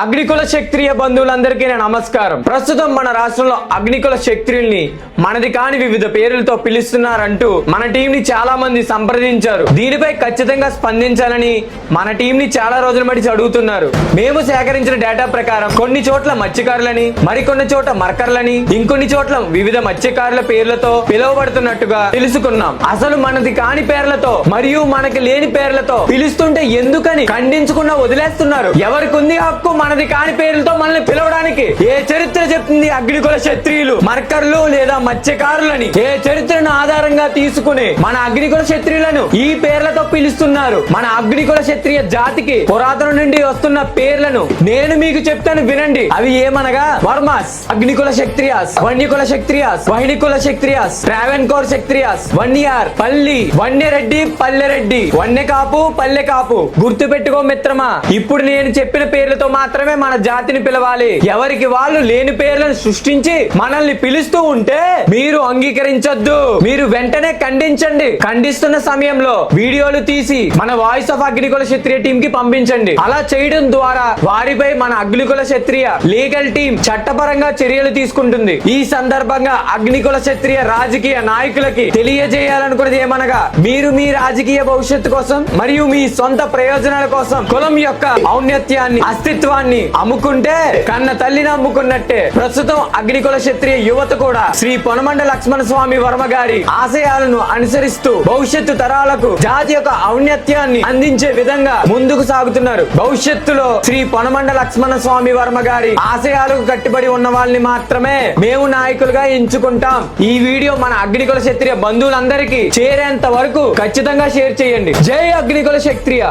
అగ్నికుల క్షత్రియ బంధువులందరికీ నా నమస్కారం. ప్రస్తుతం మన రాష్ట్రంలో అగ్నికుల క్షత్రియుల్ని మనది కాని వివిధ పేర్లతో పిలుస్తున్నారంటూ మన టీం ని చాలా మంది సంప్రదించారు. దీనిపై ఖచ్చితంగా స్పందించాలని మన టీం ని చాలా రోజుల మడిచి అడుగుతున్నారు. మేము సేకరించిన డేటా ప్రకారం కొన్ని చోట్ల మత్స్యకారులని మరికొన్ని చోట్ల మర్కర్లని ఇంకొన్ని చోట్ల వివిధ మత్స్యకారుల పేర్లతో పిలువబడుతున్నట్టుగా తెలుసుకున్నాం. అసలు మనది కాని పేర్లతో మరియు మనకి లేని పేర్లతో పిలుస్తుంటే ఎందుకని ఖండించకుండా వదిలేస్తున్నారు? ఎవరికి ఉంది హక్కు? మనది కాని పేర్లతో మనల్ని పిలవడానికి ఏ చరిత్ర చెప్తుంది అగ్నికుల క్షత్రియులు మర్కర్లు లేదా మత్స్యకారులని? ఏ చరిత్రను ఆధారంగా తీసుకుని మన అగ్నికుల క్షత్రియులను ఈ పేర్లతో పిలుస్తున్నారు? మన అగ్నికుల క్షత్రియ జాతికి పురాతన నుండి వస్తున్న పేర్లను నేను మీకు చెప్తాను వినండి. అవి ఏమనగా? వర్మాస్ అగ్నికుల క్షత్రియాస్ వన్యకుల క్షత్రియాస్ వహినికుల క్షత్రియాస్ ట్రావెన్ కోర్ క్షత్రియాస్ వన్యార్ పల్లి వన్యరెడ్డి పల్లెరెడ్డి వన్యకాపు పల్లెకాపు. పల్లె కాపు గుర్తు పెట్టుకో మిత్రమా ఇప్పుడు నేను చెప్పిన పేర్లతో మాత్రం మాత్రమే మన జాతిని పిలవాలి. ఎవరికి వాళ్ళు లేని పేర్లను సృష్టించి మనల్ని పిలుస్తూ ఉంటే మీరు అంగీకరించొద్దు. మీరు వెంటనే ఖండించండి. ఖండిస్తున్న సమయంలో వీడియోలు తీసి మన voice of Agnikula Kshatriya team కి పంపించండి. అలా చేయడం ద్వారా వారిపై మన అగ్నికుల క్షత్రియ లీగల్ టీం చట్టపరంగా చర్యలు తీసుకుంటుంది. ఈ సందర్భంగా అగ్నికుల క్షత్రియ రాజకీయ నాయకులకి తెలియజేయాలనుకున్నది ఏమనగా మీరు మీ రాజకీయ భవిష్యత్తు కోసం మరియు మీ సొంత ప్రయోజనాల కోసం కులం యొక్క ఔన్నత్యాన్ని అస్తిత్వాన్ని అమ్ముకుంటే కన్న తల్లిని అమ్ముకున్నట్టే. ప్రస్తుతం అగ్నికుల క్షత్రియ యువత కూడా శ్రీ పొనమండ లక్ష్మణ స్వామి వర్మ గారి ఆశయాలను అనుసరిస్తూ భవిష్యత్తు తరాలకు జాతి యొక్క ఔన్నత్యాన్ని అందించే విధంగా ముందుకు సాగుతున్నారు. భవిష్యత్తులో శ్రీ పొనమండ లక్ష్మణ స్వామి వర్మ గారి ఆశయాలకు కట్టుబడి ఉన్న వాళ్ళని మాత్రమే మేము నాయకులుగా ఎంచుకుంటాం. ఈ వీడియో మన అగ్నికుల క్షత్రియ బంధువులందరికీ చేరేంత వరకు ఖచ్చితంగా షేర్ చేయండి. జై అగ్నికుల క్షత్రియ!